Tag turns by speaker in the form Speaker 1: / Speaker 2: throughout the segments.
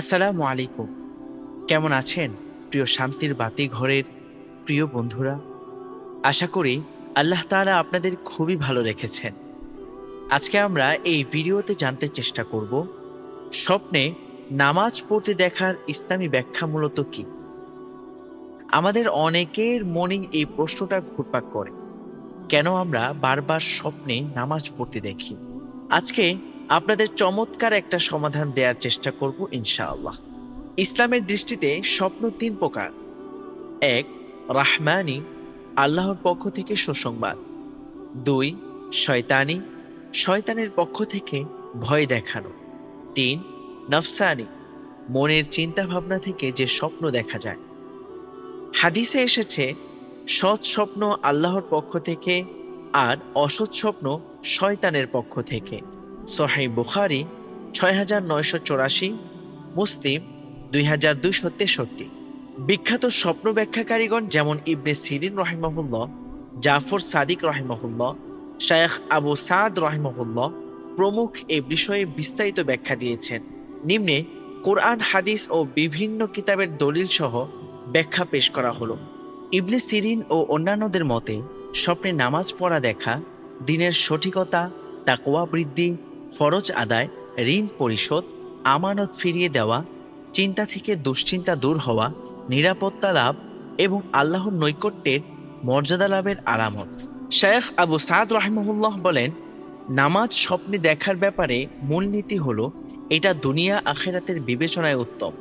Speaker 1: আসসালামু আলাইকুম। কেমন আছেন প্রিয় শান্তির বাতি ঘরের প্রিয় বন্ধুরা? আশা করি আল্লাহ তাআলা আপনাদের খুবই ভালো রেখেছেন। আজকে আমরা এই ভিডিওতে জানতে চেষ্টা করব, স্বপ্নে নামাজ পড়তে দেখার ইসলামী ব্যাখ্যা মূলত কি? আমাদের অনেকের মনে এই প্রশ্নটা ঘুরপাক করে, কেন আমরা বারবার স্বপ্নে নামাজ পড়তে দেখি? আজকে আপনাদের চমৎকার একটা সমাধান দেওয়ার চেষ্টা করব, ইনশাআল্লাহ। ইসলামের দৃষ্টিতে স্বপ্ন তিন প্রকার। এক, রাহমানি, আল্লাহর পক্ষ থেকে সুসংবাদ। দুই, শয়তানি, শয়তানের পক্ষ থেকে ভয় দেখানো। তিন, নফসানি, মনের চিন্তা ভাবনা থেকে যে স্বপ্ন দেখা যায়। হাদিসে এসেছে, সৎ স্বপ্ন আল্লাহর পক্ষ থেকে আর অসৎ স্বপ্ন শয়তানের পক্ষ থেকে। সোহাই বুখারি ছয় হাজার নয়শো চৌরাশি, মুসলিম দুই হাজার দুইশো তেষট্টি। বিখ্যাত স্বপ্ন ব্যাখ্যাকারীগণ যেমন ইবনে সিরিন রহিমহুল্লাহ, জাফর সাদিক রহিমহুল্লাহ, শায়েখ আবু সাদ রহিমহুল্লাহ প্রমুখ এ বিষয়ে বিস্তারিত ব্যাখ্যা দিয়েছেন। নিম্নে কোরআন, হাদিস ও বিভিন্ন কিতাবের দলিল সহ ব্যাখ্যা পেশ করা হলো। ইবনে সিরিন ও অন্যান্যদের মতে, স্বপ্নে নামাজ পড়া দেখা, দিনের সঠিকতা তাকোয়া বৃদ্ধি ফরজ আদায়, ঋণ পরিশোধ, আমানত ফিরিয়ে দেওয়া, চিন্তা থেকে দুশ্চিন্তা দূর হওয়া, নিরাপত্তা লাভ এবং আল্লাহর নৈকট্যের মর্যাদা লাভের আলামত শেখ আবু সাদ রাহমুল্লাহ বলেন, নামাজ স্বপ্নে দেখার ব্যাপারে মূলনীতি হলো, এটা দুনিয়া আখেরাতের বিবেচনায় উত্তম।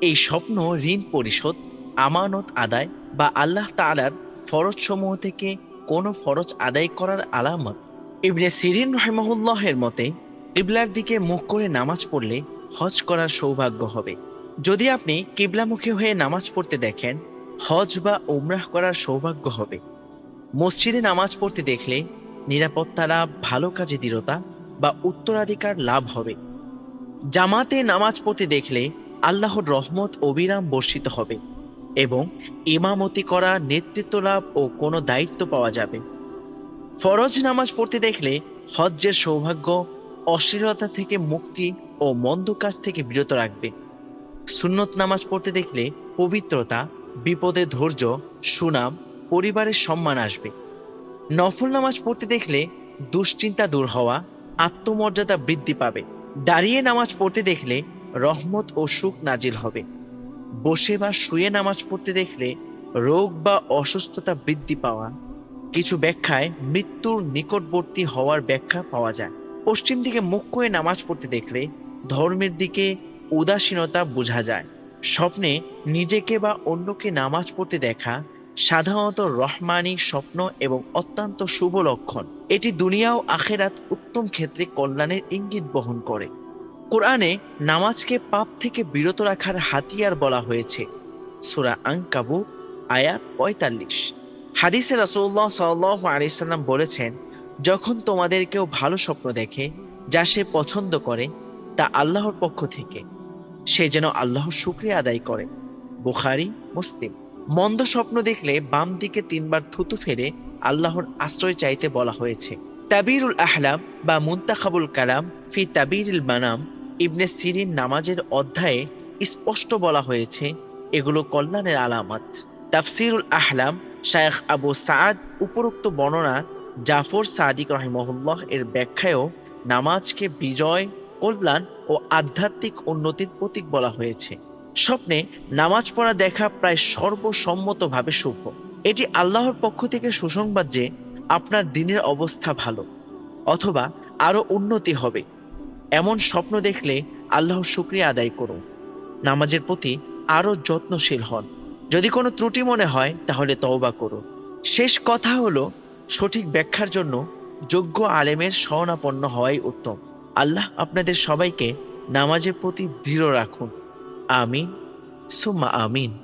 Speaker 1: এই স্বপ্ন ঋণ পরিশোধ, আমানত আদায় বা আল্লাহ তাআলার ফরজসমূহ থেকে কোনো ফরজ আদায় করার আলামত ইবনে সিরিন রহমহুল্লাহের মতে, কিবলার দিকে মুখ করে নামাজ পড়লে হজ করার সৌভাগ্য হবে। যদি আপনি কিবলামুখী হয়ে নামাজ পড়তে দেখেন, হজ বা উমরাহ করার সৌভাগ্য হবে। মসজিদে নামাজ পড়তে দেখলে নিরাপত্তা লাভ, ভালো কাজে দৃঢ়তা বা উত্তরাধিকার লাভ হবে। জামাতে নামাজ পড়তে দেখলে আল্লাহর রহমত অবিরাম বর্ষিত হবে এবং ইমামতি করা নেতৃত্ব লাভ ও কোনো দায়িত্ব পাওয়া যাবে। ফরজ নামাজ পড়তে দেখলে হজ্জের সৌভাগ্য অশ্লীলতা থেকে মুক্তি ও মন্দ কাজ থেকে বিরত রাখবে। সুন্নত নামাজ পড়তে দেখলে পবিত্রতা, বিপদে ধৈর্য, সুনাম, পরিবারের সম্মান আসবে। নফল নামাজ পড়তে দেখলে দুশ্চিন্তা দূর হওয়া, আত্মমর্যাদা বৃদ্ধি পাবে। দাঁড়িয়ে নামাজ পড়তে দেখলে রহমত ও সুখ নাজিল হবে। বসে বা শুয়ে নামাজ পড়তে দেখলে রোগ বা অসুস্থতা বৃদ্ধি পাওয়া কিছু ব্যাখ্যায় মৃত্যুর নিকটবর্তী হওয়ার ব্যাখ্যা পাওয়া যায়। পশ্চিম দিকে মুখ করে নামাজ পড়তে দেখলে ধর্মের দিকে উদাসীনতা বোঝা যায়। স্বপ্নে নিজেকে বা অন্যকে নামাজ পড়তে দেখা সাধারণত রহমানি স্বপ্ন এবং অত্যন্ত শুভ লক্ষণ। এটি দুনিয়া ও আখেরাত উত্তম ক্ষেত্রে কল্যাণের ইঙ্গিত বহন করে। কোরআনে নামাজকে পাপ থেকে বিরত রাখার হাতিয়ার বলা হয়েছে। সুরা আংকাবু আয়াত পঁয়তাল্লিশ। হাদিসে রাসুল্লাহ সাল্লাহ আলিয়াল্লাম বলেছেন, যখন তোমাদের কেউ ভালো স্বপ্ন দেখে, যা সে পছন্দ করে, তা আল্লাহর পক্ষ থেকে। সে যেন আল্লাহর শুক্রিয়া আদায় করে। বুখারি, মুসলিম। মন্দ স্বপ্ন দেখলে বাম দিকে তিনবার থুতু ফেলে আল্লাহর আশ্রয় চাইতে বলা হয়েছে। তাবিরুল আহলাম বা মুন্তাখাবুল কালাম ফি তাবিরুল মানাম ইবনে সিরিন নামাজের অধ্যায়ে স্পষ্ট বলা হয়েছে, এগুলো কল্যাণের আলামত। তাফসিরুল আহলাম শায়েখ আবু সাদ উপরোক্ত বর্ণনা জাফর সাদিক রহিমহুল্লাহ এর ব্যাখ্যায়ও নামাজকে বিজয়, কল্যাণ ও আধ্যাত্মিক উন্নতির প্রতীক বলা হয়েছে। স্বপ্নে নামাজ পড়া দেখা প্রায় সর্বসম্মতভাবে শুভ। এটি আল্লাহর পক্ষ থেকে সুসংবাদ যে আপনার দিনের অবস্থা ভালো, অথবা আরও উন্নতি হবে। এমন স্বপ্ন দেখলে আল্লাহর শুক্রিয়া আদায় করুন। নামাজের প্রতি আরও যত্নশীল হন। যদি কোনো ত্রুটি মনে হয়, তাহলে তওবা করো। শেষ কথা হলো, সঠিক ব্যাখ্যার জন্য যোগ্য আলেমের স্বনাপন্ন হওয়াই উত্তম। আল্লাহ আপনাদের সবাইকে নামাজের প্রতি দৃঢ় রাখুন। আমিন। সুম্মা আমিন।